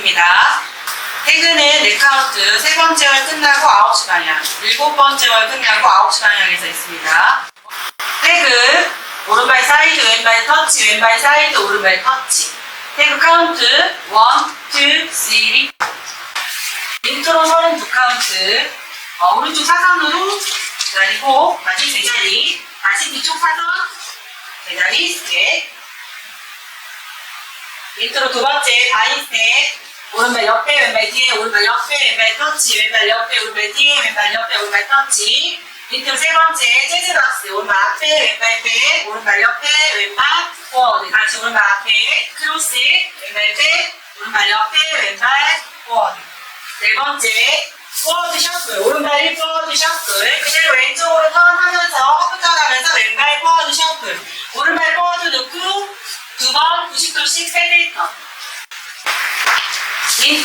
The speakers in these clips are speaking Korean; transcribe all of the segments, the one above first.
태그입니다. 태그는 네 카운트 세 번째 월 끝나고 9시 방향, 일곱 번째 월 끝나고 9시 방향에서 있습니다. 태그 오른발 사이드 왼발 터치 왼발 사이드 오른발 터치. 태그 카운트 1, 2, 3 인트로 32카운트. 어, 오른쪽 사선으로 기다리고 다시 제자리 다시 뒤쪽 사선 제자리 스텝. 인트로 두 번째 다인 스텝 오른발 옆에 왼발 뒤에 오른발 옆에 왼발 터치 왼발 옆에 오른발 뒤에 왼발 옆에 오른발 터치. 인트로 세 번째 재즈 박스 오른발 앞에 왼발 백 오른발 옆에 왼발 포워드 다시 오른발 앞에 크로스 왼발 백 오른발 옆에 왼발 포워드 네 번째 포워드 셔플 오른발 1 포워드 셔플. 그대로 왼쪽으로 턴하면서 턴하면서 왼발 포워드 셔플. 오른발 포워드 넣고 두 번 90도씩 세대 턴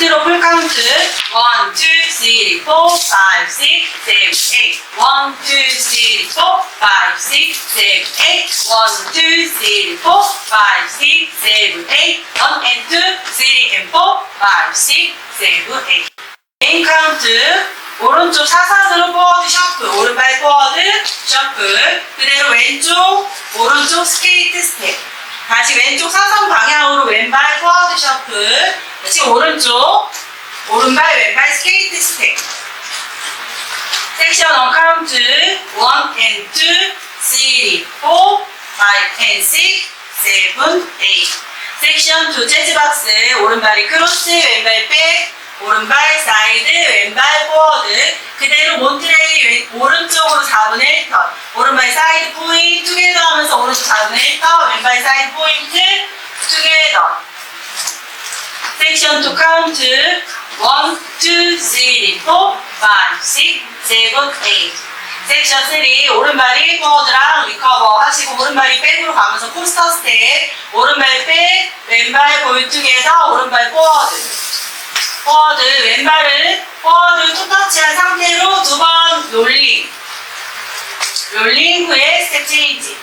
인트로 풀 카운트. 1, 2, 3, 4, 5, 6, 7, 8 1, 2, 3, 4, 5, 6, 7, 8 1, 2, 3, 4, 5, 6, 7, 8 1 and 2, 3 and 4, 5, 6, 7, 8 메인 카운트. 오른쪽 사선으로 포워드 셔플 오른발 포워드 셔플 그대로 왼쪽 오른쪽 스케이트 스텝. 다시 왼쪽 사선 방향으로 왼발 포워드 셔플 다시 오른쪽 오른발 왼발 스케이트 스텝. 섹션 원 카운트 1 and 2 3 4 5 and 6 7 8 섹션 2 재즈 박스 오른발이 크로스 왼발 백 오른발 사이드 왼발 포워드 그대로 몬트레이 왼- 오른쪽으로 4분의 1턴. 오른발 사이드 포인트 투게더 하면서 오른쪽 4분의 1턴 왼발 사이드 포인트 섹션 2 카운트 1, 2, 3, 4, 5, 6, 7, 8 섹션 3 오른발이 포워드랑 리커버 하시고 오른발이 백으로 가면서 코스터 스텝 오른발 백 왼발 볼tuk에서 오른발 포워드 포워드 왼발을 포워드 투터치한 상태로 두 번 롤링 롤링 후에 스텝 체인지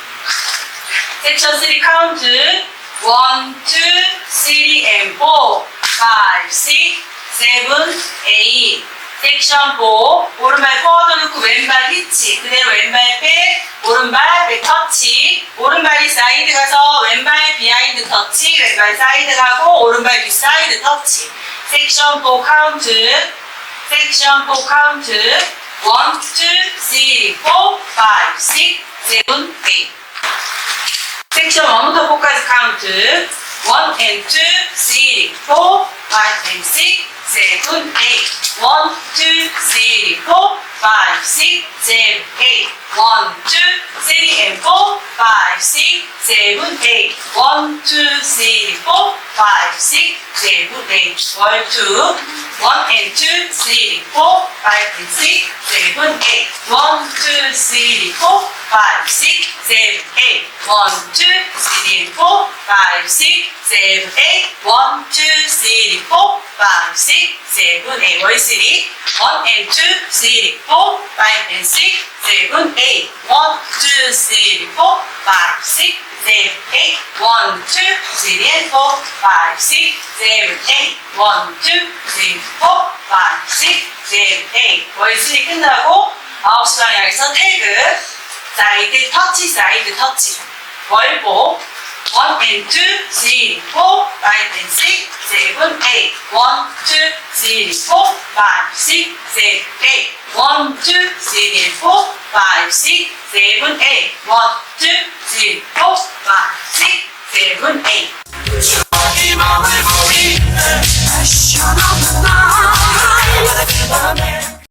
섹션 3 카운트 1, 2, 3 and 4 5, 6, 7, 8 섹션 4 오른발 포워드 놓고 왼발 히치. 그대로 왼발 백 오른발 백 터치. 오른발이 사이드 가서 왼발 비하인드 터치. 왼발 사이드 가고 오른발 비사이드 터치. 섹션 4 카운트 섹션 4 카운트 1, 2, 3, 4, 5, 6, 7, 8 섹션 1부터 4까지 카운트 1 and 2, 3, 4, 5 and 6, 7, 8 1, 2, 3, 4, 5, 6, 7, 8 1, 2, 3 and 4, 5, 6, 7, 8 1, 2, 3, 4, 5, 6, 7, 8월 2, 1 and 2, 3, 4, 5 and 6, 7, 8 1, 2, 3, 4, 5, 6, 7, 8 1, 2, 3, 4, 5, 6, 7, 8 1, 2, 3, 4, 5, 6, 7, 8 월 3, 1 and 2, 3, 4, 5 and 6, 7, 8 1, 2, 3, 4, 5, 6, 7, 8 1, 2, 3 and 4, 5, 6, 7, 8 1, 2, 3, 4, 5, 6, 7, 8 월 3 끝나고 9시 방향에서 태그 사이드 터치 사이드 터치 월보 1 and 2, 3, 4, 5 and 6, 7, 8 1, 2, 3, 4, 5, 6, 7, 8 1, 2, 3 and 4, 5, 6, 7, 8 1, 2, 3, 4, 5, 6, 7, 8이 마음을 Passion of the night